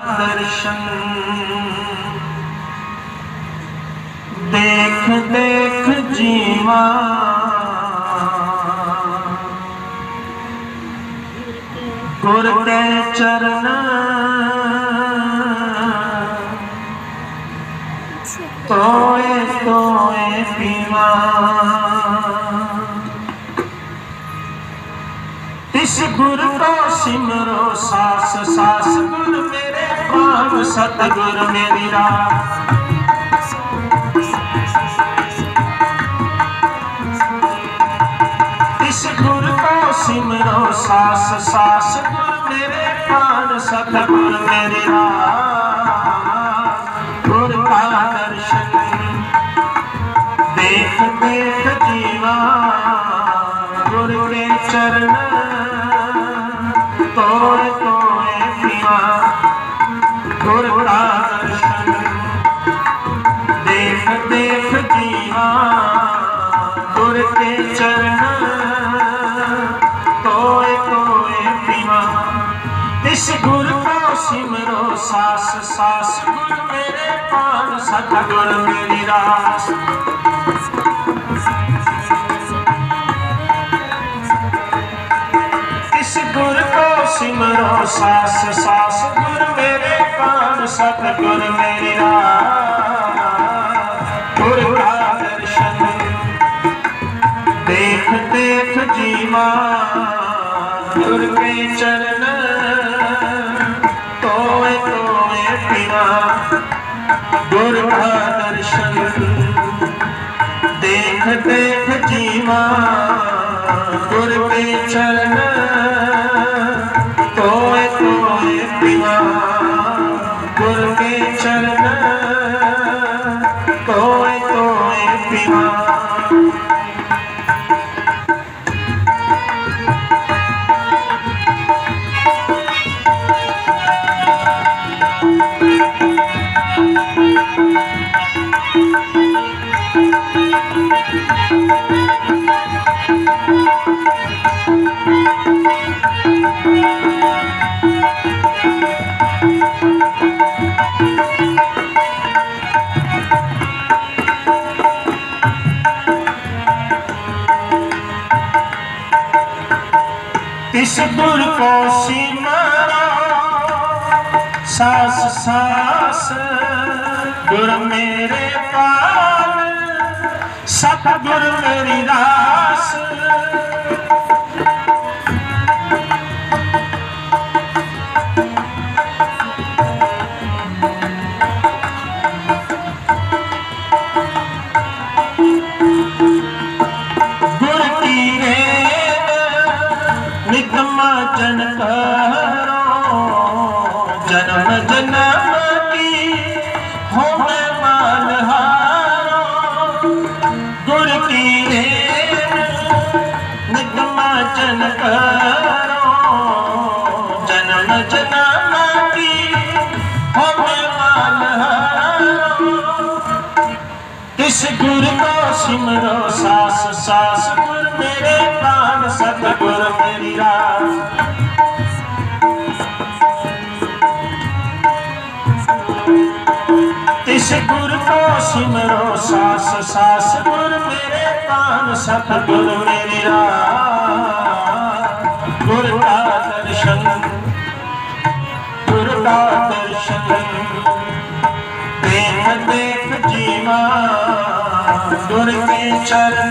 ਦਰਸ਼ਨ। ਦੇਖ ਦੇਖ ਜੀਵਾ। ਗੁਰ ਕੇ ਚਰਨ। ਤੋਏ ਤੋਏ ਪੀਵਾ। ਇਸ ਗੁਰ ਕੋ ਸਿਮਰੋ ਸਾਸ ਸਾਸ ਗੁਰ ਮੇਰੇ। ਪ੍ਰਾਨ ਸਤਿਗੁਰ ਮੇਰੀ। ਰਾਹ ਇਸ ਗੁਰ ਕੋ ਸਿਮਰੋ ਸਾਸ ਸਾਸ ਗੁਰ ਮੇਰੇ ਪ੍ਰਾਨ ਸਤਿਗੁਰ ਮੇਰੇ ਰਾਹ ਗੁਰ ਕਾ ਦਰਸ਼ਨ ਦੇਖ ਦੇਖ ਜੀਵਾ, ਗੁਰ ਕੇ ਚਰਨ ਗੁਰ ਕਾ ਦਰਸ਼ਨ ਦੇਖ ਦੇਖ ਜੀਵਾ, ਗੁਰ ਕੇ ਚਰਨ। ਤੋਏ ਤੋਏ ਪੀਵਾ। ਇਸ ਗੁਰ ਕੋ ਸਿਮਰੋ ਸਾਸ ਸਾਸ। ਗੁਰ ਮੇਰੇ ਪਾਨ ਸਤਿਗੁਰ ਮੇਰੀ ਰਾਸ। ਇਸ ਗੁਰ ਕੋ ਸਿਮਰੋ ਸਾਸ ਸਾਸ। ਸਤਿਗੁਰ ਮੇਰੀ ਰਾਸ ਗੁਰ ਕਾ ਦਰਸ਼ਨ ਦੇਖ ਦੇਖ ਜੀਵਾ ਗੁਰ ਕੇ ਚਰਨ ਤੋਏ ਤੋਏ ਪੀਵਾ ਗੁਰ ਕਾ ਦਰਸ਼ਨ ਦੇਖ ਦੇਖ ਜੀਵਾ ਗੁਰ ਕੇ ਚਰਨ ਇਸ ਗੁਰ ਕੋ ਸਿਮਰੋ ਸਾਸ ਸਾਸ ਗੁਰ ਮੇਰੇ ਪਾਲ ਸਤ ਗੁਰ ਜਨਮ ਜਨਮ ਕੀ ਹੋਵੇ ਮਾਨ ਹਾਰੋ, ਗੁਰ ਕੀ ਰੇਤ ਨਿਕਮਾ ਜਨ ਕਰੋ। ਜਨਮ ਜਨਮ ਕੀ ਹੋਵੇ ਮਾਨ ਹਾਰੋ। ਤਿਸ ਗੁਰ ਕੋ ਸਿਮਰੋ, ਸਾਸ ਸਾਸ ਗੁਰ ਮੇਰੇ ਪ੍ਰਾਨ ਸਤਿਗੁਰ ਸਿਮਰੋ ਸਾਸ ਸਾਸ ਗੁਰ ਮੇਰੇ ਪ੍ਰਾਨ ਸਤਿਗੁਰ ਮੇਰੀ ਰਾਸ ਗੁਰ ਕਾ ਦਰਸ਼ਨ, ਗੁਰ ਕਾ ਦਰਸ਼ਨ, ਦੇਖ ਦੇਖ ਜੀਵਾ। ਗੁਰ ਕੇ ਚਰਨ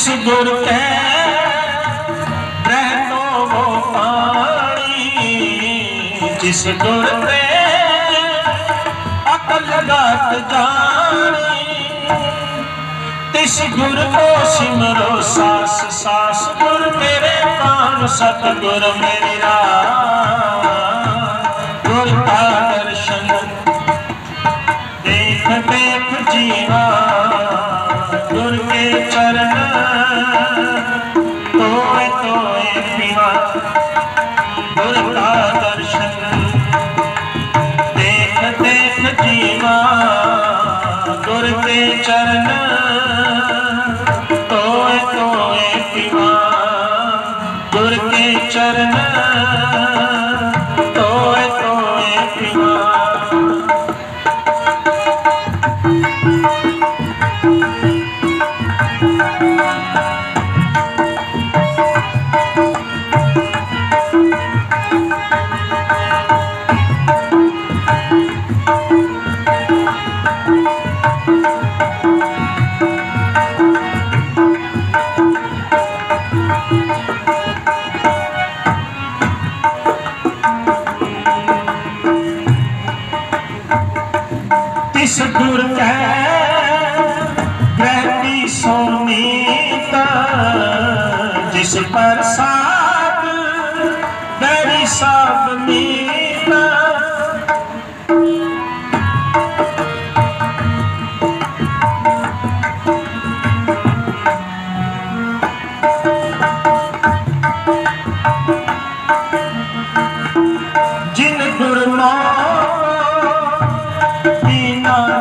ਤਿਸ ਗੁਰ ਕੈ ਰਹਿ ਤੋ ਪਾਣੀ। ਜਿਸ ਗੁਰ ਤੇ ਅਕਲ ਗਤ ਜਾਣੀ। ਤਿਸ ਗੁਰ ਕੋ ਸਿਮਰੋ ਸਾਸ ਸਾਸ ਗੁਰ ਮੇਰੇ ਪ੍ਰਾਨ ਸਤ ਗੁਰ ਮੇਰੀ ਰਾਹ। ਗੁਰ ਕਾ ਦਰਸ਼ਨ ਦੇਖ ਦੇਖ ਜੀਵਾ ਤੋਏ ਤੋਏ ਗੁਰ ਕਾ ਦਰਸ਼ਨ ਦੇਖ ਦੇਖ ਜੀਵਾ ਗੁਰ ਕੇ ਚਰਨ, ਤੋਏ ਤੋਏ ਪੀਵਾ ਗੁਰ ਕੇ ਚਰਨ। ਤਿਸ ਗੁਰ ਕੈ ਗ੍ਰਹਿ ਸੋਨੀਤ ਜਿਸ ਪ੍ਰਸਾਦ ਬੈਰੀ ਸਭ ਮੀਤ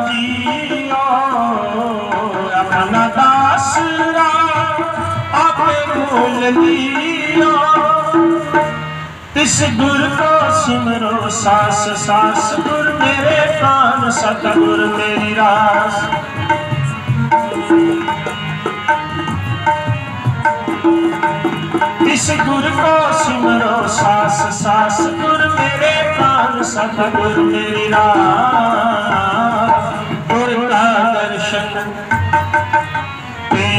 ਬਿਨਾ ਜੀਓ ਆਪਣਾ ਦਾਸਰਾ ਆਪੇ ਭੁੱਲ ਲਿਓ ਤਿਸ ਗੁਰ ਕੋ ਸਿਮਰੋ ਸਾਸ ਸਾਸ ਗੁਰ ਮੇਰੇ ਪ੍ਰਾਨ ਸਤ ਗੁਰ ਮੇਰੀ ਰਾਸ ਇਸ ਗੁਰ ਕੋ ਸਿਮਰੋ ਸਾਸ ਸਾਸ ਗੁਰ ਮੇਰੇ ਪ੍ਰਾਨ ਸਤ ਗੁਰ ਮੇਰੀ ਰਾਹ